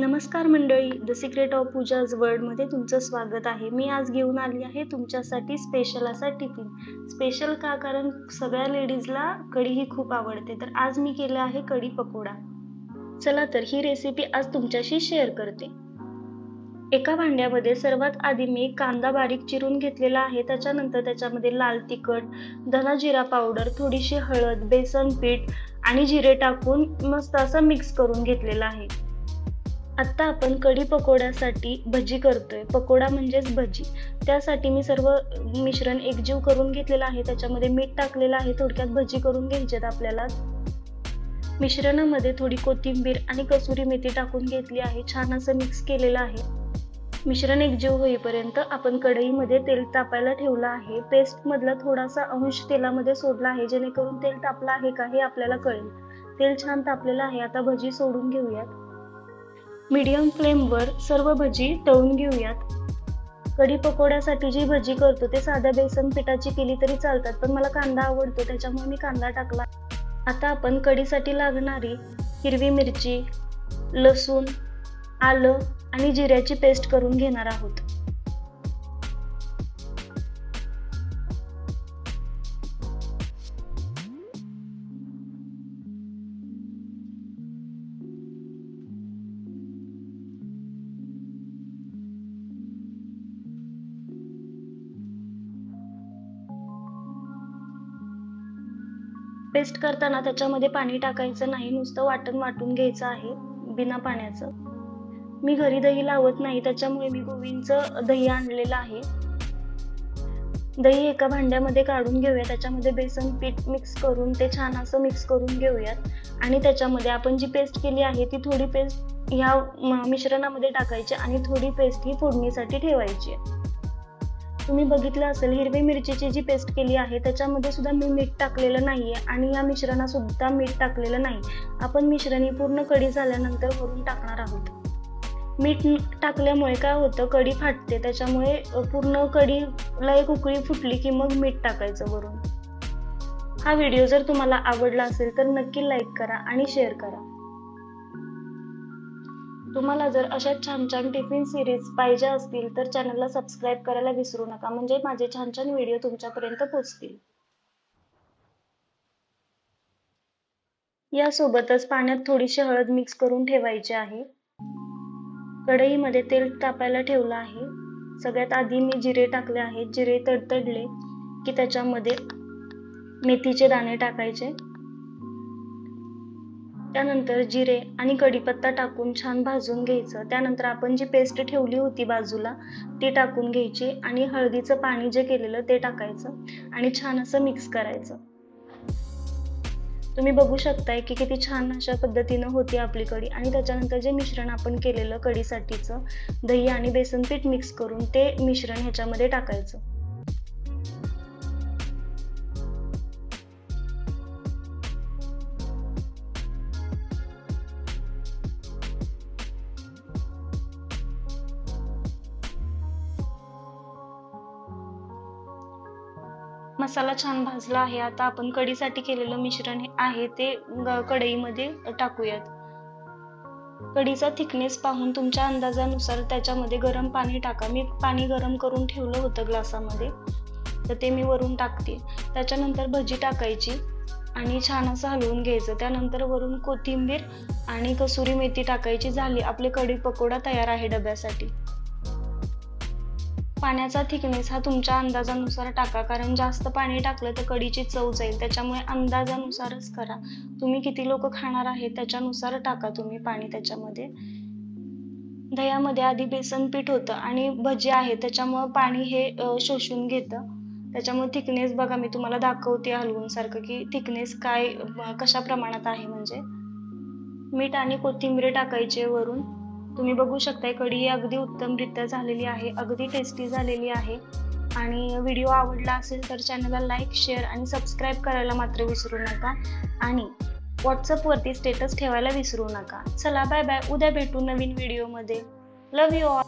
नमस्कार मंडळी the secret of Pooja's वर्ल्डमध्ये तुमचं स्वागत आहे. मी आज घेऊन आली आहे तुमच्यासाठी स्पेशल असा टिफिन स्पेशल का? कारण सगळ्या लेडीजला कढी ही खूप आवडते. तर आज मी केलं आहे कढी पकोडा. चला तर ही रेसिपी आज तुमच्याशी शेअर करते. एका भांड्यामध्ये सर्वात आधी मी कांदा बारीक चिरून घेतलेला आहे. त्याच्यानंतर त्याच्यामध्ये लाल तिखट धना जिरा पावडर थोडीशी हळद बेसन पीठ आणि जिरे टाकून मस्त असं मिक्स करून घेतलेलं आहे. आत्ता आपण कढी पकोड्यासाठी भजी करतोय. पकोडा म्हणजेच भजी. त्यासाठी मी सर्व मिश्रण एकजीव करून घेतलेलं आहे. त्याच्यामध्ये मीठ टाकलेलं आहे. थोडक्यात भजी करून घ्यायच्यात आपल्याला. मिश्रणामध्ये थोडी कोथिंबीर आणि कसुरी मेथी टाकून घेतली आहे. छान असं मिक्स केलेलं आहे. मिश्रण एकजीव होईपर्यंत आपण कढईमध्ये तेल तापायला ठेवलं आहे. पेस्टमधला थोडासा अंश तेलामध्ये सोडला आहे. जेणेकरून तेल तापलं आहे का हे आपल्याला कळेल. तेल छान तापलेलं आहे. आता भजी सोडून घेऊयात. मीडियम फ्लेमवर सर्व भजी तळून घेऊयात. कढी पकोड्यासाठी जी भजी करतो ते साध्या बेसन पिठाची केली तरी चालतात पण मला कांदा आवडतो त्याच्यामुळे मी कांदा टाकला. आता आपण कढीसाठी लागणारी हिरवी मिरची लसूण आलं आणि जिऱ्याची पेस्ट करून घेणार आहोत. पेस्ट करताना त्याच्यामध्ये पाणी टाकायचं नाही नुसतं वाटण वाटून घ्यायचं आहे बिना पाण्याचं. मी घरी दही लावत नाही त्याच्यामुळे मी गोविंदचं दही आणलेलं आहे. दही एका भांड्यामध्ये काढून घेऊया त्याच्यामध्ये बेसन पीठ मिक्स करून ते छान असं मिक्स करून घेऊयात. आणि त्याच्यामध्ये आपण जी पेस्ट केली आहे ती थोडी पेस्ट ह्या मिश्रणामध्ये टाकायची आणि थोडी पेस्ट ही फोडणीसाठी ठेवायची आहे. तुम्ही बघितलं असेल हिरवी मिरचीची जी पेस्ट केली आहे त्याच्यामध्ये सुद्धा मी मीठ टाकलेलं नाही आहे आणि या मिश्रणासुद्धा मीठ टाकलेलं नाही. आपण मिश्रण ही पूर्ण कढी झाल्यानंतर वरून टाकणार आहोत. मीठ टाकल्यामुळे काय होतं कढी फाटते त्याच्यामुळे पूर्ण कढीला एक उकळी फुटली की मग मीठ टाकायचं वरून. हा व्हिडिओ जर तुम्हाला आवडला असेल तर नक्की लाईक करा आणि शेअर करा. तुम्हाला जर अशा छान छान टिफिन सिरीज पाहिजे असतील तर चॅनलला सबस्क्राईब करायला विसरू नका. म्हणजे माझे छान छान व्हिडिओ तुमच्यापर्यंत पोहोचतील. यासोबतच पाण्यात थोडीशी हळद मिक्स करून ठेवायची आहे. कढईमध्ये तेल तापायला ठेवलं आहे. सगळ्यात आधी मी जिरे टाकले आहेत. जिरे तडतडले की त्याच्यामध्ये मेथीचे दाणे टाकायचे. त्यानंतर जिरे आणि कढीपत्ता टाकून छान भाजून घ्यायचं. त्यानंतर आपण जी पेस्ट ठेवली होती बाजूला ती टाकून घ्यायची आणि हळदीचं पाणी जे केलेलं ते टाकायचं आणि छान असं मिक्स करायचं. तुम्ही बघू शकताय की किती छान अशा पद्धतीनं होती आपली कढी आणि त्याच्यानंतर जे मिश्रण आपण केलेलं कढीसाठीचं दही आणि बेसन पीठ मिक्स करून ते मिश्रण ह्याच्यामध्ये टाकायचं. मसाला छान भाजला आहे. आता आपण कढीसाठी केलेलं मिश्रण हे आहे ते कढईमध्ये टाकूयात. कढीचा थिकनेस पाहून तुमच्या अंदाजानुसार त्याच्यामध्ये गरम पाणी टाका. मी पाणी गरम करून ठेवलं होतं ग्लासामध्ये. तर ते मी वरून टाकते. त्याच्यानंतर भजी टाकायची आणि छान असं हलवून घ्यायचं. त्यानंतर वरून कोथिंबीर आणि कसुरी मेथी टाकायची. झाली. आपले कढी पकोडा तयार आहे डब्यासाठी. पाण्याचा थिकनेस हा तुमच्या अंदाजानुसार टाका कारण जास्त पाणी टाकलं तर कढीची चव जाईल. त्याच्यामुळे अंदाजानुसारच करा. तुम्ही किती लोक खाणार आहेत त्याच्यानुसार टाका तुम्ही पाणी त्याच्यामध्ये. दह्यामध्ये आधी बेसन पीठ होतं आणि भजी आहे त्याच्यामुळं पाणी हे शोषून घेतं. त्याच्यामुळे थिकनेस बघा मी तुम्हाला दाखवते हलवून सारखं की थिकनेस काय कशा प्रमाणात आहे म्हणजे. मीठ आणि कोथिंबीर टाकायचे वरून. तुम्ही बघू शकताय कढी अगदी उत्तमरित्या झालेली आहे अगदी टेस्टी झालेली आहे. आणि व्हिडिओ आवडला असेल तर चॅनलला लाईक शेअर आणि सबस्क्राईब करायला मात्र विसरू नका. आणि व्हॉट्सअपवरती स्टेटस ठेवायला विसरू नका. चला बाय बाय उद्या भेटू नवीन व्हिडिओमध्ये लव यू ऑल